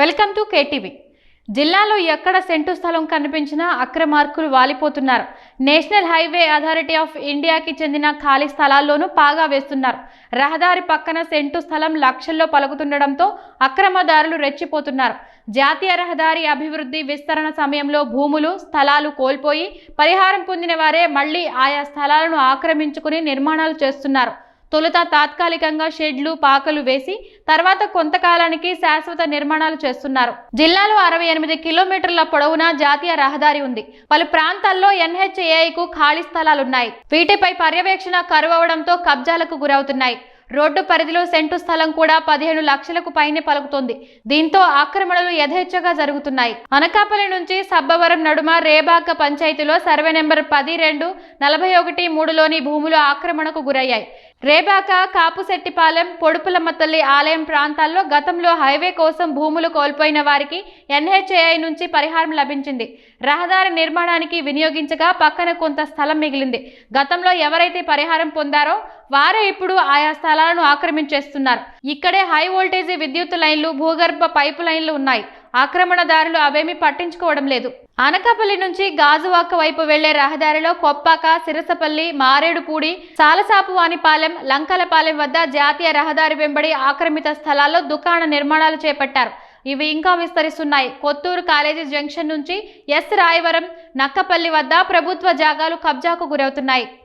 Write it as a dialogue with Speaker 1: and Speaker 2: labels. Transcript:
Speaker 1: Welcome to KTV. జిల్లాలో ఎక్కడ scent స్థలం కనిపించినా అక్రమార్కులు వాలిపోతున్నారు. నేషనల్ హైవే అథారిటీ ఆఫ్ ఇండియాకి చెందిన ఖాళీ స్థలాల్లోనూ పాగా వేస్తున్నారు. రహదారి పక్కన సెంటు స్థలం లక్షల్లో పలుకుతుండడంతో అక్రమదారులు రెచ్చిపోతున్నారు. జాతీయ రహదారి అభివృద్ధి విస్తరణ సమయంలో భూములు స్థలాలు కోల్పోయి పరిహారం పొందిన వారే మళ్ళీ ఆయా స్థలాలను ఆక్రమించుకుని నిర్మాణాలు చేస్తున్నారు. తొలుత తాత్కాలికంగా షెడ్లు పాకలు వేసి తర్వాత కొంతకాలానికి శాశ్వత నిర్మాణాలు చేస్తున్నారు. జిల్లాలో అరవై ఎనిమిది కిలోమీటర్ల పొడవున జాతీయ రహదారి ఉంది. పలు ప్రాంతాల్లో ఎన్హెచ్ఏఐకు ఖాళీ స్థలాలున్నాయి. వీటిపై పర్యవేక్షణ కరువవడంతో కబ్జాలకు గురవుతున్నాయి. రోడ్డు పరిధిలో సెంటు స్థలం కూడా పదిహేను లక్షలకు పైనే పలుకుతుంది. దీంతో ఆక్రమణలు యథేచ్ఛగా జరుగుతున్నాయి. అనకాపల్లి నుంచి సబ్బవరం నడుమ రేబాక పంచాయతీలో సర్వే నెంబర్ పది రెండు నలభై ఒకటి మూడులోని భూములు ఆక్రమణకు గురయ్యాయి. రేబాక కాపుశెట్టిపాలెం పొడుపులమ్మ తల్లి ఆలయం ప్రాంతాల్లో గతంలో హైవే కోసం భూములు కోల్పోయిన వారికి ఎన్హెచ్ఏఐ నుంచి పరిహారం లభించింది. రహదారి నిర్మాణానికి వినియోగించగా పక్కన కొంత స్థలం మిగిలింది. గతంలో ఎవరైతే పరిహారం పొందారో వారే ఇప్పుడు ఆయా స్థలాలను ఆక్రమించేస్తున్నారు. ఇక్కడే హై వోల్టేజీ విద్యుత్ లైన్లు భూగర్భ పైపు లైన్లు ఉన్నాయి. ఆక్రమణదారులు అవేమీ పట్టించుకోవడం లేదు. అనకాపల్లి నుంచి గాజువాక వైపు వెళ్ళే రహదారిలో కొప్పాక సిరసపల్లి మారేడుపూడి సాలసాపువానిపాలెం లంకలపాలెం వద్ద జాతీయ రహదారి వెంబడి ఆక్రమిత స్థలాల్లో దుకాణ నిర్మాణాలు చేపట్టారు. ఇవి ఇంకా విస్తరిస్తున్నాయి. కొత్తూరు కాలేజీ జంక్షన్ నుంచి ఎస్ రాయవరం నక్కపల్లి వద్ద ప్రభుత్వ జాగాలు కబ్జాకు గురవుతున్నాయి.